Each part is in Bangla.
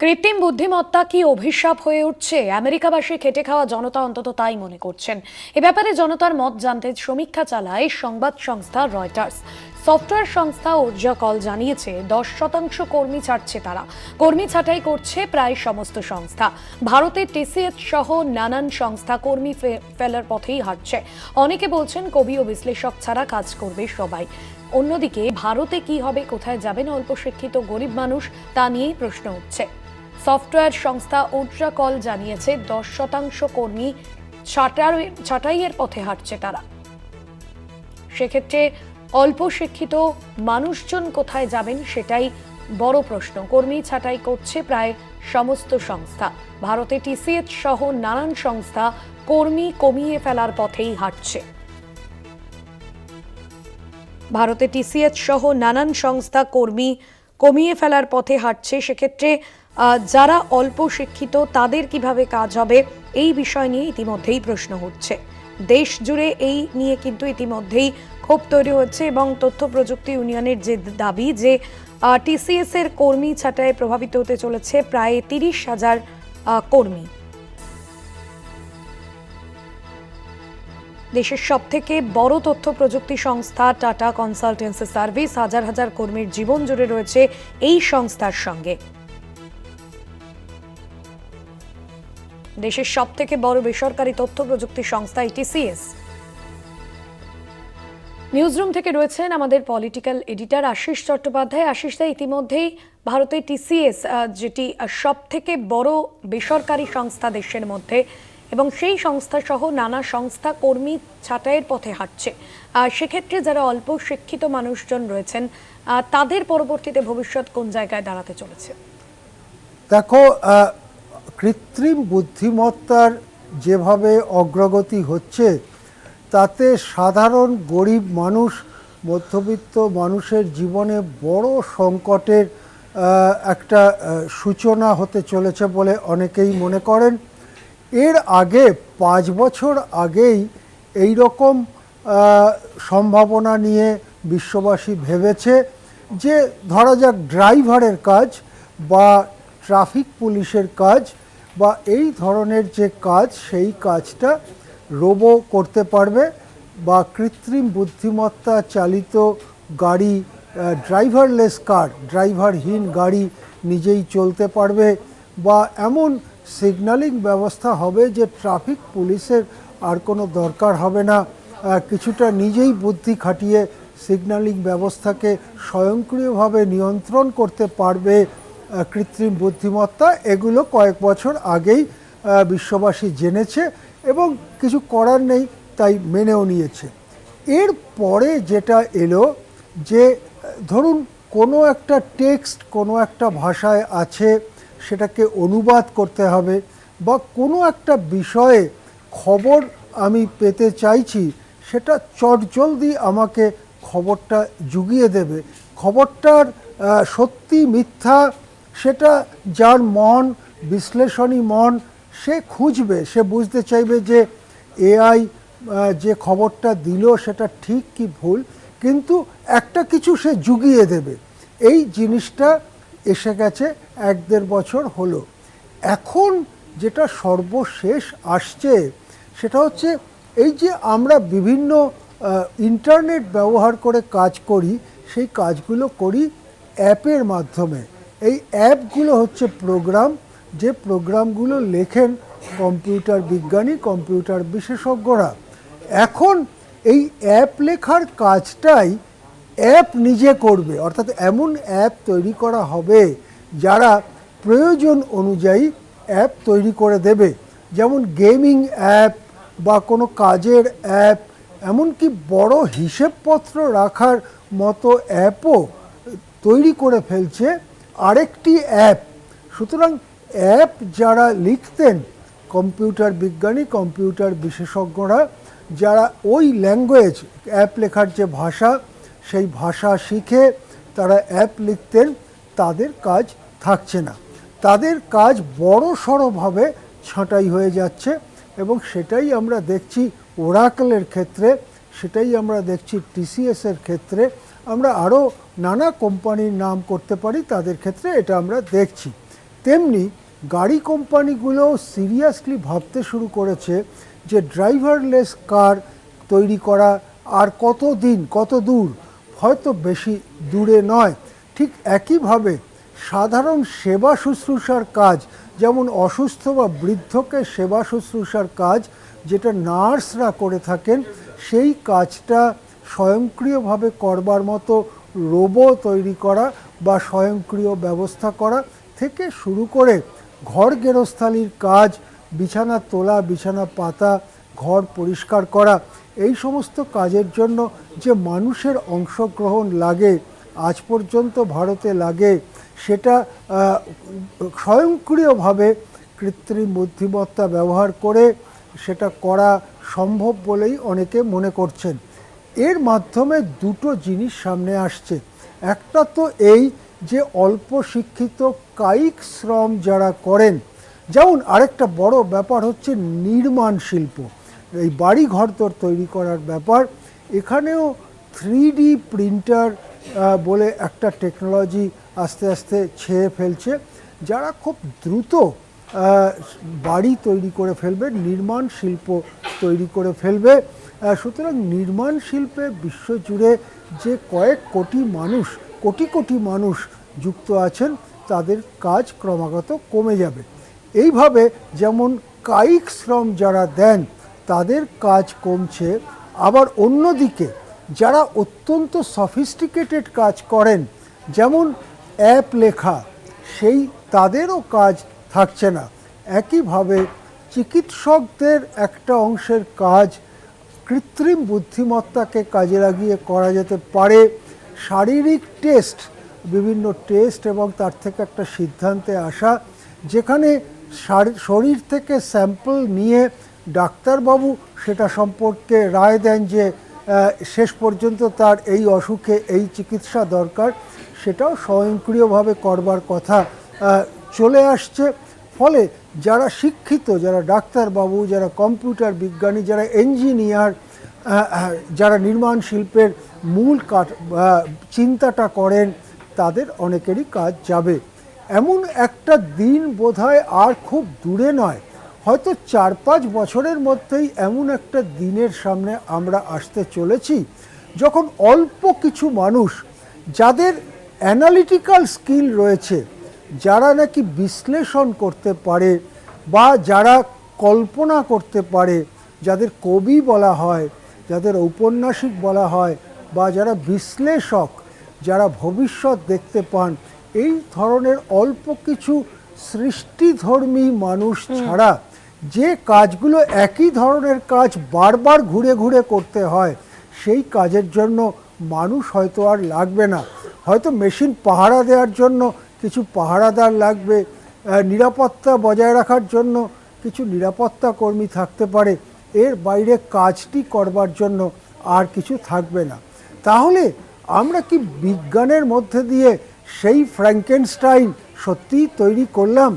কৃত্রিম বুদ্ধিমত্তা কি অভিশাপ হয়ে উঠছে? আমেরিকাবাসী খেটে খাওয়া জনতা অন্তত তাই মনে করছেন। এ ব্যাপারে জনতার মত জানতে সমীক্ষা চালায় সংবাদ সংস্থা রয়টার্স। সফটওয়্যার সংস্থা ঊর্জাকল জানিয়েছে, দশ শতাংশ কর্মী ছাড়ছে তারা। কর্মী ছাঁটাই করছে প্রায় সমস্ত সংস্থা। ভারতে টিসিএস সহ নানান সংস্থা কর্মী ফেলার পথেই হাঁটছে। অনেকে বলছেন কবি ও বিশ্লেষক ছাড়া কাজ করবে সবাই। অন্যদিকে ভারতে কি হবে, কোথায় যাবেন অল্প শিক্ষিত গরিব মানুষ, তা নিয়েই প্রশ্ন উঠছে। সফটওয়্যার সংস্থা উড্রাকল জানিয়েছে, দশ শতাংশ কর্মী ছাঁটাই- ছাঁটাইয়ের পথে হাঁটছে তারা। সেক্ষেত্রে অল্প শিক্ষিত মানুষজন কোথায় যাবেন সেটাই বড় প্রশ্ন। কর্মী ছাঁটাই করছে প্রায় সমস্ত সংস্থা। ভারতে টিসিএস সহ নানান সংস্থা কর্মী কমিয়ে ফেলার পথেই হাঁটছে। ভারতে টিসিএস সহ নানান সংস্থা কর্মী কমিয়ে ফেলার পথে হাঁটছে। সেক্ষেত্রে যারা অল্প শিক্ষিত, তাদের কীভাবে কাজ হবে, এই বিষয় নিয়ে ইতিমধ্যেই প্রশ্ন হচ্ছে দেশ জুড়ে এই নিয়ে কিন্তু ইতিমধ্যেই ক্ষোভ তৈরি হচ্ছে এবং তথ্য প্রযুক্তি ইউনিয়নের যে দাবি যে টিসিএস এর কর্মী ছাঁটাই প্রভাবিত হতে চলেছে প্রায় তিরিশ হাজার কর্মী। দেশের সব থেকে বড় তথ্য প্রযুক্তি সংস্থা টাটা কনসালটেন্সি সার্ভিস হাজার হাজার কর্মীর জীবন জুড়ে রয়েছে এই সংস্থার সঙ্গে। দেশের সব থেকে বড় বেসরকারি তথ্য প্রযুক্তি সংস্থা টিসিএস নিউজরুম থেকে রয়েছেন আমাদের পলিটিক্যাল এডিটর আশিস চট্টোপাধ্যায়। আশিস দা, ইতিমধ্যেই ভারতের টিসিএস যেটি সব থেকে বড় বেসরকারি সংস্থা দেশের মধ্যে, এবং সেই সংস্থা সহ নানা সংস্থা কর্মী ছাঁটাইয়ের পথে হাঁটছে। সেক্ষেত্রে যারা অল্প শিক্ষিত মানুষজন রয়েছেন তাদের পরবর্তীতে ভবিষ্যৎ কোন জায়গায় দাঁড়াতে চলেছে? দেখো কৃত্রিম বুদ্ধিমত্তার যেভাবে অগ্রগতি হচ্ছে, তাতে সাধারণ গরিব মানুষ, মধ্যবিত্ত মানুষের জীবনে বড় সংকটের একটা সূচনা হতে চলেছে বলে অনেকেই মনে করেন। এর আগে, পাঁচ বছর আগেই এই রকম সম্ভাবনা নিয়ে বিশ্ববাসী ভেবেছে যে ধরা যাক ড্রাইভারের কাজ বা ট্রাফিক পুলিশের কাজ বা এই ধরনের যে কাজ, সেই কাজটা রোবো করতে পারবে বা কৃত্রিম বুদ্ধিমত্তা চালিত গাড়ি ড্রাইভারলেস কার ড্রাইভারহীন গাড়ি নিজেই চলতে পারবে বা এমন সিগন্যালিং ব্যবস্থা হবে যে ট্রাফিক পুলিশের আর কোনো দরকার হবে না। কিছুটা নিজেই বুদ্ধি খাটিয়ে সিগন্যালিং ব্যবস্থাকে স্বয়ংক্রিয়ভাবে নিয়ন্ত্রণ করতে পারবে কৃত্রিম বুদ্ধিমত্তা, এগুলো কয়েক বছর আগেই বিশ্ববাসী জেনেছে এবং কিছু করার নেই, তাই মেনেও নিয়েছে। এর পরে যেটা এলো যে, ধরুন কোনো একটা টেক্সট, কোনো একটা ভাষায় আছে, সেটাকে অনুবাদ করতে হবে বা কোনো একটা বিষয়ে খবর আমি পেতে চাইছি, সেটা চটজলদি আমাকে খবরটা জুগিয়ে দেবে। খবরটার সত্যি মিথ্যা সেটা যার মন বিশ্লেষণী মন, সে খুঁজবে, সে বুঝতে চাইবে যে এআই যে খবরটা দিল সেটা ঠিক কি ভুল, কিন্তু একটা কিছু সে জুগিয়ে দেবে। এই জিনিসটা এসে গেছে এক দেড় বছর হলো। এখন যেটা সর্বশেষ আসছে সেটা হচ্ছে এই যে আমরা বিভিন্ন ইন্টারনেট ব্যবহার করে কাজ করি, সেই কাজগুলো করি অ্যাপের মাধ্যমে। এই অ্যাপগুলো হচ্ছে প্রোগ্রাম, যে প্রোগ্রামগুলো লেখেন কম্পিউটার বিজ্ঞানী, কম্পিউটার বিশেষজ্ঞরা। এখন এই অ্যাপ লেখার কাজটাই অ্যাপ নিজে করবে, অর্থাৎ এমন অ্যাপ তৈরি করা হবে যারা প্রয়োজন অনুযায়ী অ্যাপ তৈরি করে দেবে। যেমন গেমিং অ্যাপ বা কোনো কাজের অ্যাপ, এমনকি বড় হিসেবপত্র রাখার মতো অ্যাপও তৈরি করে ফেলছে আরেকটি অ্যাপ। সুতরাং অ্যাপ যারা লিখতেন, কম্পিউটার বিজ্ঞানী, কম্পিউটার বিশেষজ্ঞরা, যারা ওই ল্যাঙ্গুয়েজ, অ্যাপ লেখার যে ভাষা, সেই ভাষা শিখে তারা অ্যাপ লিখতেন, তাদের কাজ থাকছে না। তাদের কাজ বড় সড়োভাবে ছাঁটাই হয়ে যাচ্ছে এবং সেটাই আমরা দেখছি ওরাকলের ক্ষেত্রে, সেটাই আমরা দেখছি টিসিএসের ক্ষেত্রে আমরা আরও নানা কোম্পানির নাম করতে পারি, তাদের ক্ষেত্রে এটা আমরা দেখছি। তেমনি গাড়ি কোম্পানিগুলো সিরিয়াসলি ভাবতে শুরু করেছে যে ড্রাইভারলেস কার তৈরি করা আর কত দিন, কত দূর, হয়তো বেশি দূরে নয়। ঠিক একইভাবে সাধারণ সেবা শুশ্রূষার কাজ, যেমন অসুস্থ বা বৃদ্ধকে সেবা শুশ্রূষার কাজ, যেটা নার্সরা করে থাকেন, সেই কাজটা স্বয়ংক্রিয়ভাবে করবার মতো রোবো তৈরি করা বা স্বয়ংক্রিয় ব্যবস্থা করা থেকে শুরু করে ঘর গেরস্থালির কাজ, বিছানা তোলা, বিছানা পাতা, ঘর পরিষ্কার করা, এই সমস্ত কাজের জন্য যে মানুষের অংশগ্রহণ লাগে, আজ পর্যন্ত ভারতে লাগে, সেটা স্বয়ংক্রিয়ভাবে কৃত্রিম বুদ্ধিমত্তা ব্যবহার করে সেটা করা সম্ভব বলেই অনেকে মনে করছেন। এর মাধ্যমে দুটো জিনিস সামনে আসছে। একটা তো এই যে অল্প শিক্ষিত কায়িক শ্রম যারা করেন, যেমন আরেকটা বড় ব্যাপার হচ্ছে নির্মাণ শিল্প। এই বাড়ি ঘরদর তৈরি করার ব্যাপার, এখানেও থ্রি প্রিন্টার বলে একটা টেকনোলজি আস্তে আস্তে ছেয়ে ফেলছে। যারা খুব দ্রুত বাড়ি তৈরি করে ফেলবে, নির্মাণ শিল্প তৈরি করে ফেলবে। সুতরাং নির্মাণ শিল্পে বিশ্বজুড়ে যে কয়েক কোটি মানুষ, কোটি কোটি মানুষ যুক্ত আছেন, তাদের কাজ ক্রমাগত কমে যাবে। এইভাবে যেমন কায়িক শ্রম যারা দেন, তাদের কাজ কমছে। আবার অন্যদিকে, যারা অত্যন্ত সফিস্টিকেটেড কাজ করেন, যেমন অ্যাপ লেখা, সেই তাদেরও কাজ থাকছে না। একইভাবে চিকিৎসকদের একটা অংশের কাজ কৃত্রিম বুদ্ধিমত্তাকে কাজে লাগিয়ে করা যেতে পারে। শারীরিক টেস্ট, বিভিন্ন টেস্ট এবং তার থেকে একটা সিদ্ধান্তে আসা, যেখানে শারী- শরীর থেকে স্যাম্পল নিয়ে ডাক্তারবাবু সেটা সম্পর্কে রায় দেন যে শেষ পর্যন্ত তার এই অসুখে এই চিকিৎসা দরকার। সেটাও স্বয়ংক্রিয়ভাবে করবার কথা চলে আসছে। ফলে যারা শিক্ষিত, যারা ডাক্তারবাবু, যারা কম্পিউটার বিজ্ঞানী, যারা ইঞ্জিনিয়ার যারা নির্মাণ শিল্পের মূল কাঠ চিন্তাটা করেন, তাদের অনেকেরই কাজ যাবে। এমন একটা দিন বোধহয় আর খুব দূরে নয়। হয়তো চার পাঁচ বছরের মধ্যেই এমন একটা দিনের সামনে আমরা আসতে চলেছি, যখন অল্প কিছু মানুষ, যাদের অ্যানালিটিক্যাল স্কিল রয়েছে যারা নাকি বিশ্লেষণ করতে পারে বা যারা কল্পনা করতে পারে যাদের কবি বলা হয় যাদের ঔপন্যাসিক বলা হয় বা যারা বিশ্লেষক যারা ভবিষ্যৎ দেখতে পান এই ধরনের অল্প কিছু সৃষ্টিধর্মী মানুষ ছাড়া যে কাজগুলো একই ধরনের কাজ বারবার ঘুরে ঘুরে করতে হয় সেই কাজের জন্য মানুষ হয়তো আর লাগবে না। হয়তো মেশিন পাহারা দেওয়ার জন্য কিছু পাহারাদার লাগবে নিরাপত্তা বজায় রাখার জন্য কিছু নিরাপত্তা কর্মী থাকতে পারে। এর বাইরে কাজটি করবার জন্য আর কিছু থাকবে না। তাহলে আমরা কি বিজ্ঞানের মধ্যে দিয়ে সেই ফ্র্যাঙ্কেনস্টাইন সত্যিই তৈরি করলাম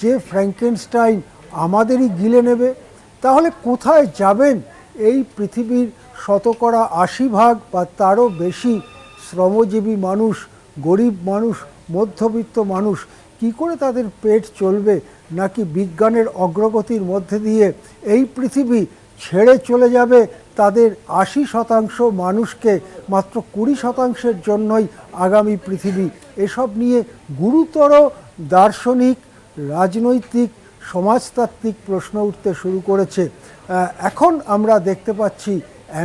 যে ফ্র্যাঙ্কেনস্টাইন আমাদেরই গিলে নেবে? তাহলে কোথায় যাবেন এই পৃথিবীর শতকরা আশি ভাগ বা তারও বেশি শ্রমজীবী মানুষ, গরিব মানুষ মধ্যবিত্ত মানুষ কি করে তাদের পেট চলবে নাকি বিজ্ঞানের অগ্রগতির মধ্যে দিয়ে এই পৃথিবী ছেড়ে চলে যাবে? তাদের আশি শতাংশ মানুষকে মাত্র কুড়ি শতাংশের জন্যই আগামী পৃথিবী। এসব নিয়ে গুরুতর দার্শনিক, রাজনৈতিক, সমাজতাত্ত্বিক প্রশ্ন উঠতে শুরু করেছে। এখন আমরা দেখতে পাচ্ছি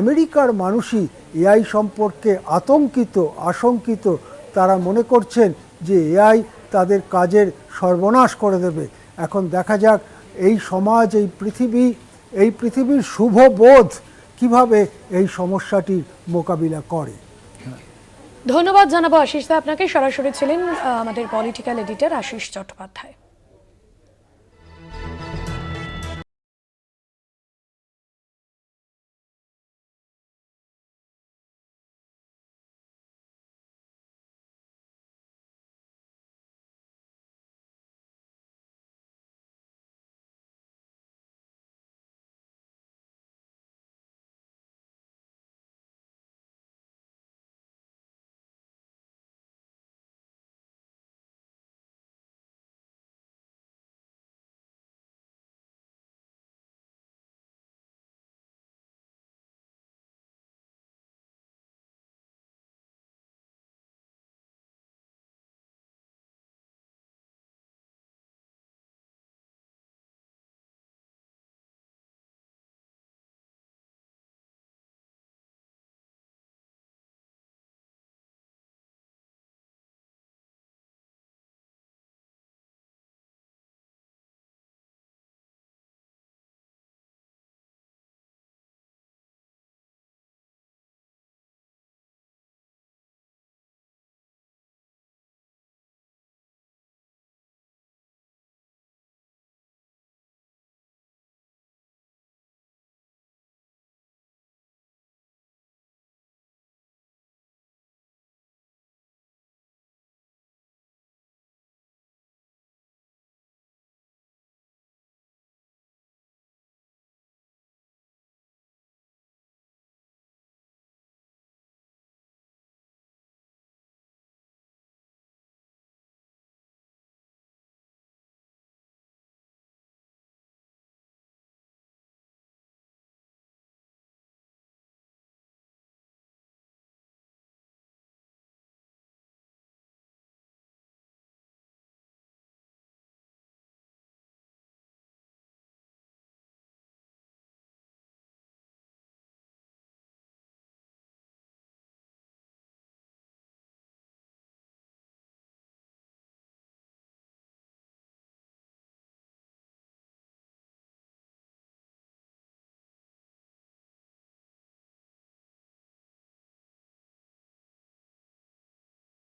আমেরিকার মানুষই এআই সম্পর্কে আতঙ্কিত, আশঙ্কিত। তারা মনে করছেন যে এআই তাদের কাজের সর্বনাশ করে দেবে। এখন দেখা যাক এই সমাজ, এই পৃথিবী, এই পৃথিবীর শুভ বোধ কীভাবে এই সমস্যাটির মোকাবিলা করে। ধন্যবাদ জানাব আশিস দা আপনাকে সরাসরি ছিলেন আমাদের পলিটিক্যাল এডিটর আশিস চট্টোপাধ্যায়।